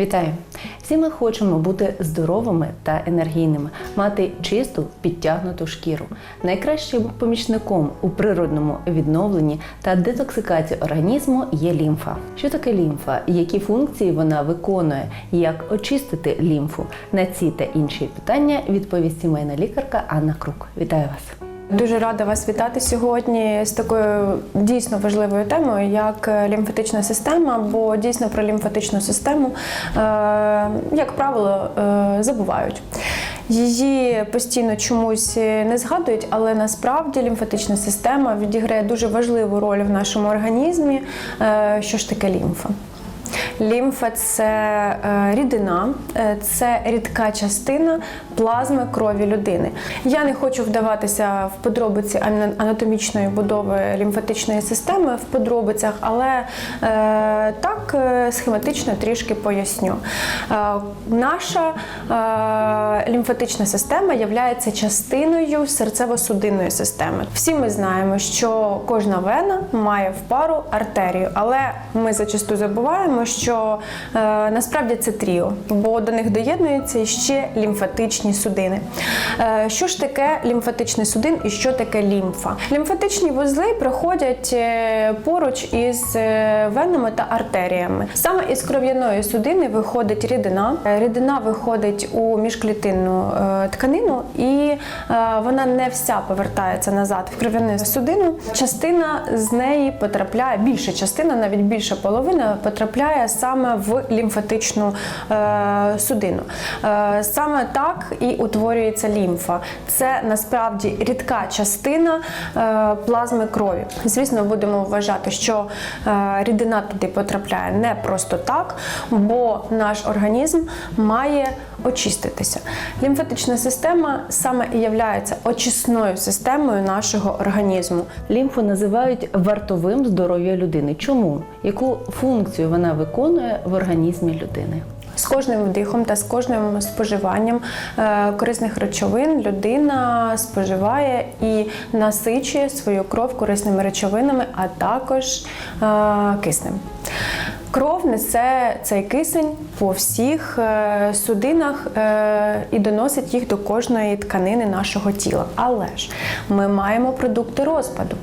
Вітаю! Всі ми хочемо бути здоровими та енергійними, мати чисту підтягнуту шкіру. Найкращим помічником у природному відновленні та детоксикації організму є лімфа. Що таке лімфа? Які функції вона виконує? Як очистити лімфу? На ці та інші питання відповість сімейна лікарка Анна Крук. Вітаю вас! Дуже рада вас вітати сьогодні з такою дійсно важливою темою, як лімфатична система, бо дійсно про лімфатичну систему, е, як правило, е, забувають. Її постійно чомусь не згадують, але насправді лімфатична система відіграє дуже важливу роль в нашому організмі. Е, Що ж таке лімфа? Лімфа це е, рідина, е, це рідка частина плазми крові людини. Я не хочу вдаватися в подробиці анатомічної будови лімфатичної системи в подробицях, але е, так е, схематично трішки поясню. Е, наша е, лімфатична система є частиною серцево-судинної системи. Всі ми знаємо, що кожна вена має в пару артерію, але ми зачасту забуваємо, що е, насправді це тріо, бо до них доєднуються ще лімфатичні судини. Е, що ж таке лімфатичний судин і що таке лімфа? Лімфатичні вузли проходять е, поруч із е, венами та артеріями. Саме із кров'яної судини виходить рідина. Рідина виходить у міжклітинну тканину, і вона не вся повертається назад в кров'яну судину. Частина з неї потрапляє, більша частина, навіть більша половина, потрапляє саме в лімфатичну судину. Саме так і утворюється лімфа. Це насправді рідка частина е, плазми крові. Звісно, будемо вважати, що е, рідина туди потрапляє не просто так, бо наш організм має очиститися. Лімфатична система саме і є очисною системою нашого організму. Лімфу називають вартовим здоров'я людини. Чому? Яку функцію вона виконує в організмі людини? З кожним вдихом та з кожним споживанням е, корисних речовин людина споживає і насичує свою кров корисними речовинами, а також е, киснем. Кров несе цей кисень по всіх е, судинах і доносить їх до кожної тканини нашого тіла. Але ж ми маємо продукти розпаду.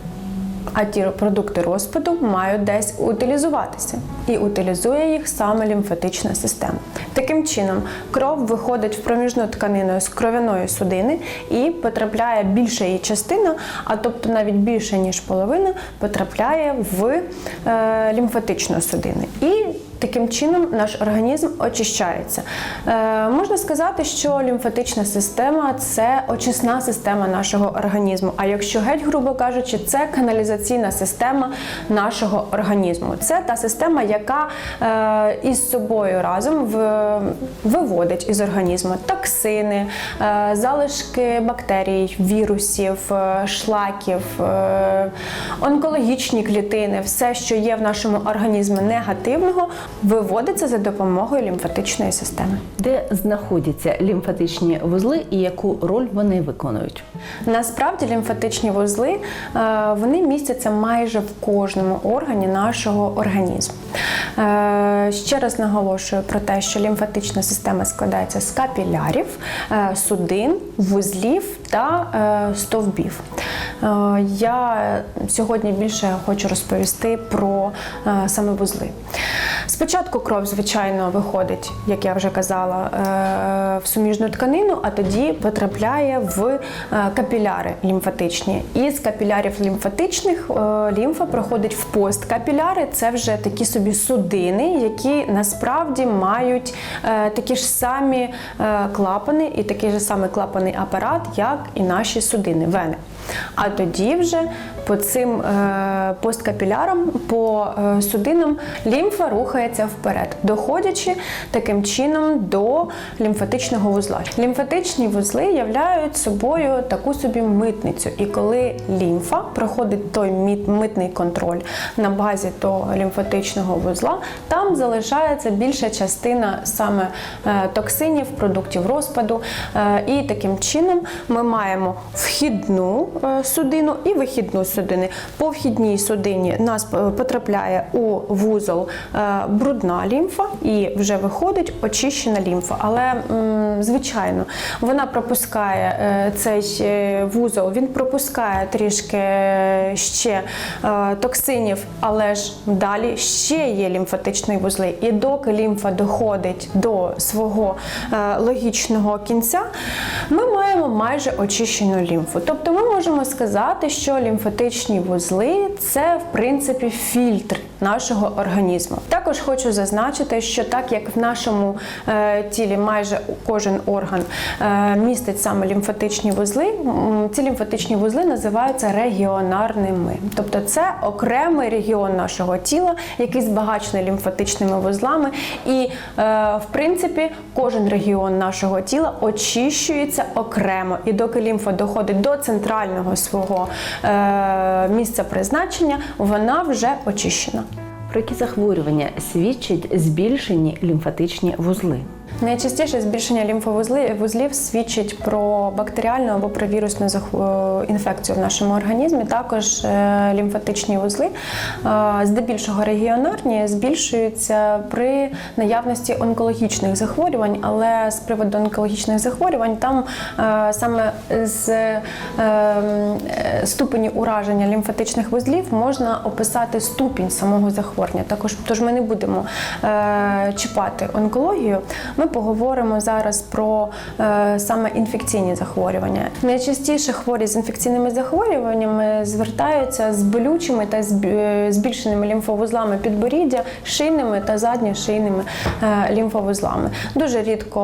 А ті продукти розпаду мають десь утилізуватися, і утилізує їх саме лімфатична система. Таким чином, кров виходить в проміжну тканину з кров'яної судини і потрапляє більша її частина, а тобто навіть більше ніж половина, потрапляє в е, лімфатичну судину. І Таким чином наш організм очищається. Е, можна сказати, що лімфатична система це очисна система нашого організму. А якщо геть, грубо кажучи, це каналізаційна система нашого організму. Це та система, яка е, із собою разом в, виводить із організму токсини, е, залишки бактерій, вірусів, е, шлаків, е, онкологічні клітини, все, що є в нашому організмі негативного, виводиться за допомогою лімфатичної системи. Де знаходяться лімфатичні вузли і яку роль вони виконують? Насправді лімфатичні вузли е, вони містяться майже в кожному органі нашого організму. Е, Ще раз наголошую про те, що лімфатична система складається з капілярів, е, судин, вузлів та стовбів. Я сьогодні більше хочу розповісти про саме вузли. Спочатку кров, звичайно, виходить, як я вже казала, е, в суміжну тканину, а тоді потрапляє в е, капіляри лімфатичні. Із капілярів лімфатичних е, лімфа проходить в посткапіляри. Це вже такі собі судини, які насправді мають такі ж самі клапани і такий же самий клапанний апарат, як і наші судини, вени. А тоді вже по цим е, посткапілярам, по е, судинам лімфа рухається вперед, доходячи таким чином до лімфатичного вузла. Лімфатичні вузли являють собою таку собі митницю. І коли лімфа проходить той митний контроль на базі того лімфатичного вузла, там залишається більша частина саме е, токсинів, продуктів розпаду. І таким чином ми маємо вхідну судину і вихідну судини. По вхідній судині нас е, потрапляє у вузол е, брудна лімфа і вже виходить очищена лімфа. Але звичайно, вона пропускає е, цей вузол, він пропускає трішки ще токсинів, але ж далі ще є лімфатичні вузли. І доки лімфа доходить до свого логічного кінця, ми маємо майже очищену лімфу. Тобто ми можемо сказати, що лімфатичні вузли це в принципі фільтр нашого організму. Також хочу зазначити, що так як в нашому е, тілі майже кожен орган е, містить саме лімфатичні вузли, ці лімфатичні вузли називаються регіонарними. Тобто це окремий регіон нашого тіла, який збагачений лімфатичними вузлами. І е, в принципі кожен регіон нашого тіла очищується окремо. І доки лімфа доходить до центрального свого е, місця призначення, вона вже очищена. Про які захворювання свідчать збільшені лімфатичні вузли? Найчастіше збільшення лімфовузлів свідчить про бактеріальну або про вірусну е, інфекцію в нашому організмі. Також е, лімфатичні вузли, е, здебільшого регіонарні, збільшуються при наявності онкологічних захворювань, але з приводу онкологічних захворювань там саме з ступені ураження лімфатичних вузлів можна описати ступінь самого захворювання. Також тож ми не будемо чіпати онкологію. Ми поговоримо зараз про е, саме інфекційні захворювання. Найчастіше хворі з інфекційними захворюваннями звертаються з болючими та е, збільшеними лімфовузлами підборіддя, шийними та задньошийними е, лімфовузлами. Дуже рідко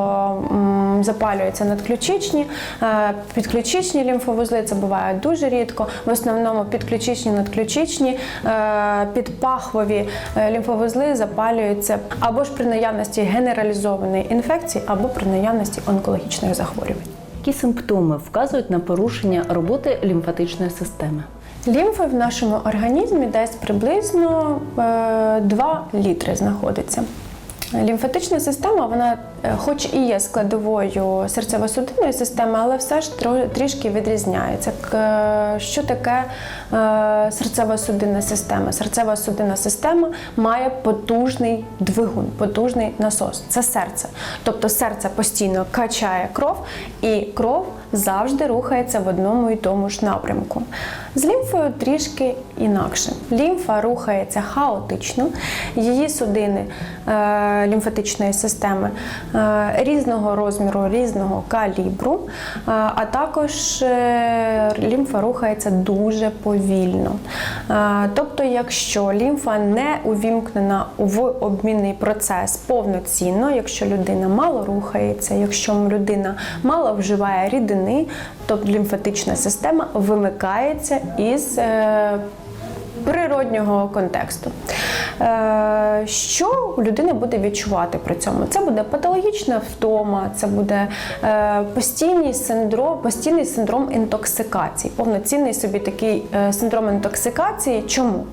м, запалюються надключичні, е, підключичні лімфовузли. Це буває дуже рідко. В основному підключичні, надключичні, е, підпахвові е, лімфовузли запалюються або ж при наявності генералізованої інфекції, або при наявності онкологічних захворювань. Які симптоми вказують на порушення роботи лімфатичної системи? Лімфи в нашому організмі десь приблизно е, 2 літри знаходиться. Лімфатична система, вона, хоч і є складовою серцево-судинної системи, але все ж трішки відрізняється. Що таке е, серцево-судинна система? Серцево-судинна система має потужний двигун, потужний насос. Це серце. Тобто серце постійно качає кров, і кров завжди рухається в одному і тому ж напрямку. З лімфою трішки інакше. Лімфа рухається хаотично, її судини е, лімфатичної системи е, різного розміру, різного калібру, е, а також е, лімфа рухається дуже повільно. Е, тобто, якщо лімфа не увімкнена в обмінний процес повноцінно, якщо людина мало рухається, якщо людина мало вживає рідини, то лімфатична система вимикається із е, природнього контексту. Е, Що людина буде відчувати при цьому? Це буде патологічна втома, це буде е, постійний синдром, постійний синдром інтоксикації, повноцінний собі такий е, синдром інтоксикації. Чому?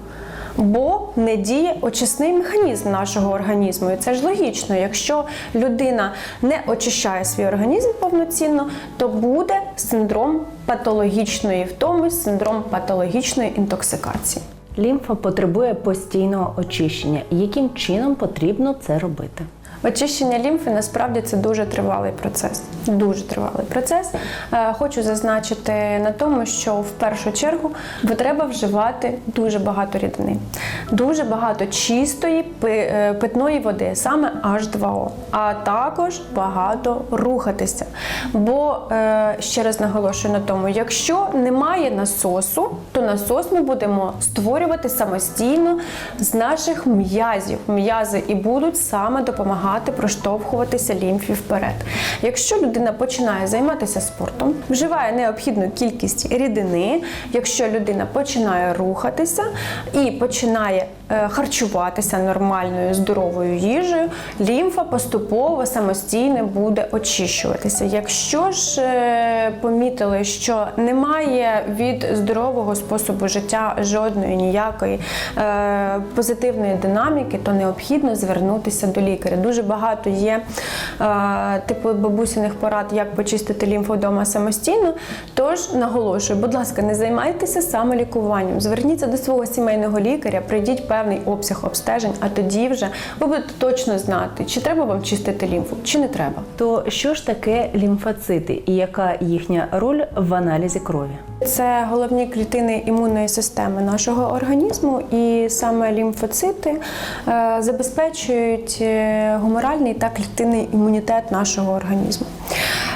Бо не діє очисний механізм нашого організму. І це ж логічно. Якщо людина не очищає свій організм повноцінно, то буде синдром патологічної втоми, синдром патологічної інтоксикації. Лімфа потребує постійного очищення. Яким чином потрібно це робити? Очищення лімфи насправді це дуже тривалий процес. Дуже тривалий процес. Е, Хочу зазначити на тому, що в першу чергу треба вживати дуже багато рідини, дуже багато чистої е, питної води, саме H2O, а також багато рухатися. Бо е, ще раз наголошую на тому, якщо немає насосу, то насос ми будемо створювати самостійно з наших м'язів. М'язи і будуть саме допомагати проштовхуватися лімфі вперед. Якщо людина починає займатися спортом, вживає необхідну кількість рідини, якщо людина починає рухатися і починає е, харчуватися нормальною здоровою їжею, лімфа поступово самостійно буде очищуватися. Якщо ж е, помітили, що немає від здорового способу життя жодної ніякої е, позитивної динаміки, то необхідно звернутися до лікаря. Дуже дуже багато є е, типу бабусиних порад, як почистити лімфу вдома самостійно. Тож наголошую, будь ласка, не займайтеся самолікуванням. Зверніться до свого сімейного лікаря, пройдіть певний обсяг обстежень, а тоді вже ви будете точно знати, чи треба вам чистити лімфу, чи не треба. То що ж таке лімфоцити і яка їхня роль в аналізі крові? Це головні клітини імунної системи нашого організму, і саме лімфоцити е, забезпечують е, гуморальний та клітинний імунітет нашого організму.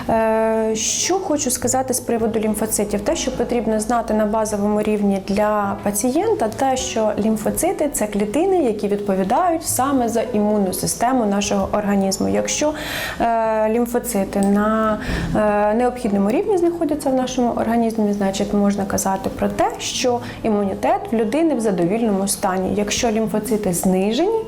Е, Що хочу сказати з приводу лімфоцитів? Те, що потрібно знати на базовому рівні для пацієнта, те, що лімфоцити це клітини, які відповідають саме за імунну систему нашого організму. Якщо е, лімфоцити на е, необхідному рівні знаходяться в нашому організмі, значить можна казати про те, що імунітет в людини в задовільному стані. Якщо лімфоцити знижені,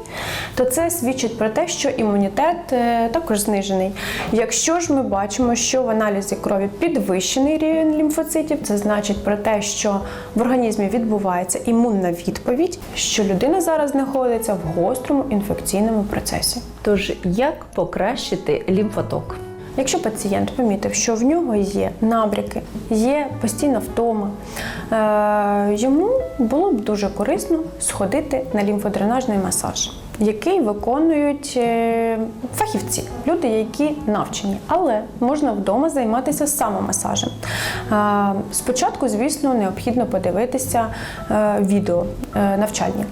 то це свідчить про те, що імунітет е, також знижений. Якщо ж ми бачимо, що в аналізі крові підвищений рівень лімфоцитів, це значить про те, що в організмі відбувається імунна відповідь, що людина зараз знаходиться в гострому інфекційному процесі. Tож як покращити лімфоток? Якщо пацієнт помітив, що в нього є набряки, є постійна втома, е, йому було б дуже корисно сходити на лімфодренажний масаж, який виконують е, фахівці, люди, які навчені, але можна вдома займатися самомасажем. Спочатку, звісно, необхідно подивитися е, відео е, навчальні.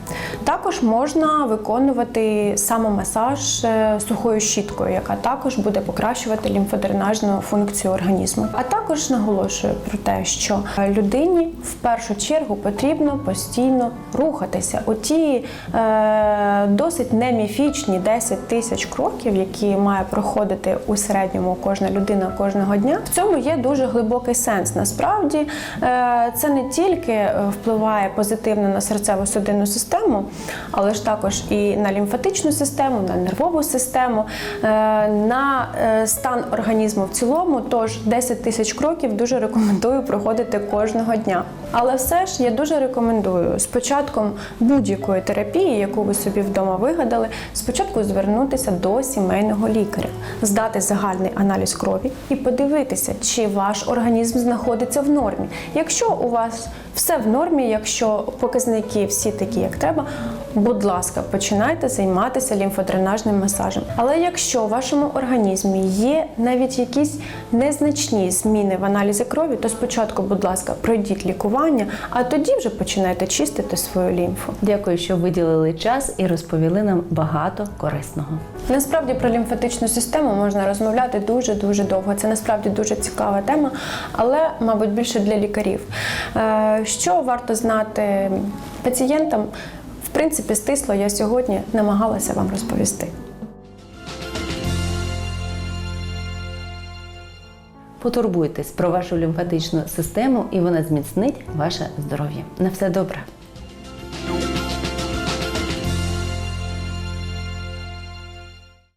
Також можна виконувати самомасаж сухою щіткою, яка також буде покращувати лімфодренажну функцію організму. А також наголошую про те, що людині в першу чергу потрібно постійно рухатися. Оті е, досить неміфічні 10 тисяч кроків, які має проходити у середньому кожна людина кожного дня. В цьому є дуже глибокий сенс. Насправді е, це не тільки е, впливає позитивно на серцево-судинну систему, але ж також і на лімфатичну систему, на нервову систему, е, на стан організму в цілому. Тож 10 тисяч кроків дуже рекомендую проходити кожного дня. Але все ж я дуже рекомендую з початком будь-якої терапії, яку ви собі вдома вигадали, спочатку звернутися до сімейного лікаря, здати загальний аналіз крові і подивитися, чи ваш організм знаходиться в нормі. Якщо у вас все в нормі, якщо показники всі такі, як треба, будь ласка, починайте займатися лімфодренажним масажем. Але якщо у вашому організмі є навіть якісь незначні зміни в аналізі крові, то спочатку, будь ласка, пройдіть лікування, а тоді вже починайте чистити свою лімфу. Дякую, що виділили час і розповіли нам багато корисного. Насправді про лімфатичну систему можна розмовляти дуже дуже довго. Це насправді дуже цікава тема, але, мабуть, більше для лікарів. Що варто знати пацієнтам? В принципі, стисло я сьогодні намагалася вам розповісти. Потурбуйтесь про вашу лімфатичну систему, і вона зміцнить ваше здоров'я. На все добре.